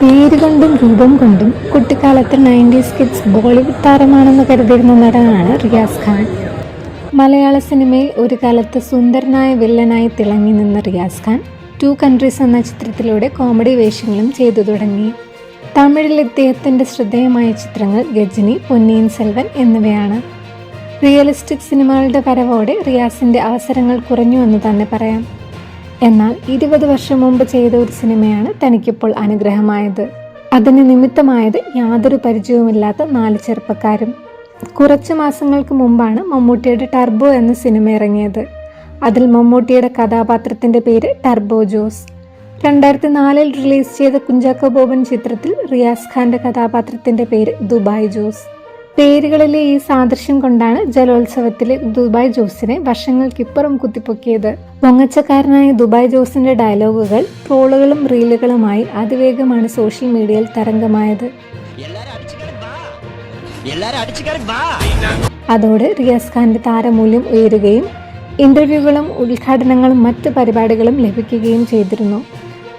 പേര് കൊണ്ടും രൂപം കൊണ്ടും കുട്ടിക്കാലത്ത് നയന്റീസ് കിഡ്സ് ബോളിവുഡ് താരമാണെന്ന് കരുതിയിരുന്ന നടനാണ് റിയാസ് ഖാൻ. മലയാള സിനിമയിൽ ഒരു കാലത്ത് സുന്ദരനായ വില്ലനായി തിളങ്ങി നിന്ന റിയാസ് ഖാൻ ടു കൺട്രീസ് എന്ന ചിത്രത്തിലൂടെ കോമഡി വേഷങ്ങളും ചെയ്തു തുടങ്ങി. തമിഴിൽ ഇദ്ദേഹത്തിന്റെ ശ്രദ്ധേയമായ ചിത്രങ്ങൾ ഗജനി പൊന്നിയിൻ സെൽവൻ എന്നിവയാണ്. റിയലിസ്റ്റിക് സിനിമകളുടെ വരവോടെ റിയാസിന്റെ അവസരങ്ങൾ കുറഞ്ഞു എന്ന് തന്നെ പറയാം. എന്നാൽ ഇരുപത് വർഷം മുമ്പ് ചെയ്ത ഒരു സിനിമയാണ് തനിക്കിപ്പോൾ അനുഗ്രഹമായത്. അതിന് നിമിത്തമായത് യാതൊരു പരിചയവുമില്ലാത്ത നാല് ചെറുപ്പക്കാരും. കുറച്ച് മാസങ്ങൾക്ക് മുമ്പാണ് മമ്മൂട്ടിയുടെ ടർബോ എന്ന സിനിമ ഇറങ്ങിയത്. അതിൽ മമ്മൂട്ടിയുടെ കഥാപാത്രത്തിന്റെ പേര് ടർബോ ജോസ്. രണ്ടായിരത്തി നാലിൽ റിലീസ് ചെയ്ത കുഞ്ചാക്കോ ബോബൻ ചിത്രത്തിൽ റിയാസ് ഖാന്റെ കഥാപാത്രത്തിന്റെ പേര് ദുബായ് ജോസ്. പേരുകളിലെ ഈ സാദൃശ്യം കൊണ്ടാണ് ജലോത്സവത്തിലെ ദുബായ് ജോസിനെ വർഷങ്ങൾക്കിപ്പുറം കുത്തിപ്പൊക്കിയത്. പൊങ്ങച്ചക്കാരനായ ദുബായ് ജോസിന്റെ ഡയലോഗുകൾ ട്രോളുകളും റീലുകളുമായി അതിവേഗമാണ് സോഷ്യൽ മീഡിയയിൽ തരംഗമായത്. അതോടെ റിയാസ് ഖാന്റെ താരമൂല്യം ഉയരുകയും ഇന്റർവ്യൂകളും ഉദ്ഘാടനങ്ങളും മറ്റ് പരിപാടികളും ലഭിക്കുകയും ചെയ്തിരുന്നു.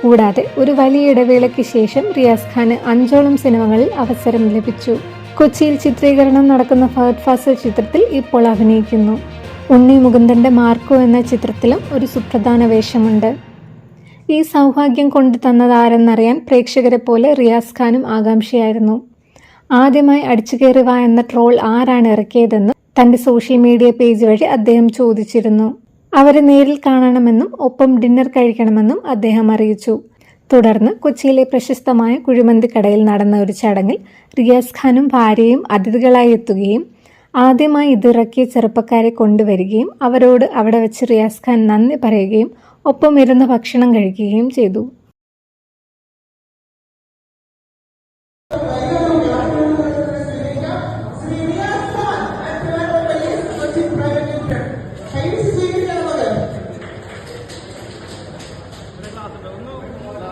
കൂടാതെ ഒരു വലിയ ഇടവേളയ്ക്ക് ശേഷം റിയാസ് ഖാന് അഞ്ചോളം സിനിമകളിൽ അവസരം ലഭിച്ചു. കൊച്ചിയിൽ ചിത്രീകരണം നടക്കുന്ന ഫഹദ് ഫാസൽ ചിത്രത്തിൽ ഇപ്പോൾ അഭിനയിക്കുന്നു. ഉണ്ണി മുകുന്ദന്റെ മാർക്കോ എന്ന ചിത്രത്തിലും ഒരു സുപ്രധാന വേഷമുണ്ട്. ഈ സൗഭാഗ്യം കൊണ്ടു തന്നതാരെന്നറിയാൻ പ്രേക്ഷകരെ പോലെ റിയാസ് ഖാനും ആകാംക്ഷയായിരുന്നു. ആദ്യമായി അടിച്ചുകയറി വാ എന്ന ട്രോൾ ആരാണ് ഇറക്കിയതെന്ന് തന്റെ സോഷ്യൽ മീഡിയ പേജ് വഴി അദ്ദേഹം ചോദിച്ചിരുന്നു. അവരെ നേരിൽ കാണണമെന്നും ഒപ്പം ഡിന്നർ കഴിക്കണമെന്നും അദ്ദേഹം അറിയിച്ചു. തുടർന്ന് കൊച്ചിയിലെ പ്രശസ്തമായ കുഴിമന്തി കടയിൽ നടന്ന ഒരു ചടങ്ങിൽ റിയാസ് ഖാനും ഭാര്യയും അതിഥികളായി എത്തുകയും ആദ്യമായി ഇതിറക്കിയ ചെറുപ്പക്കാരെ കൊണ്ടുവരികയും അവരോട് അവിടെ വെച്ച് റിയാസ് ഖാൻ നന്ദി പറയുകയും ഒപ്പം ഇരുന്ന് ഭക്ഷണം കഴിക്കുകയും ചെയ്തു. ഒന്ന്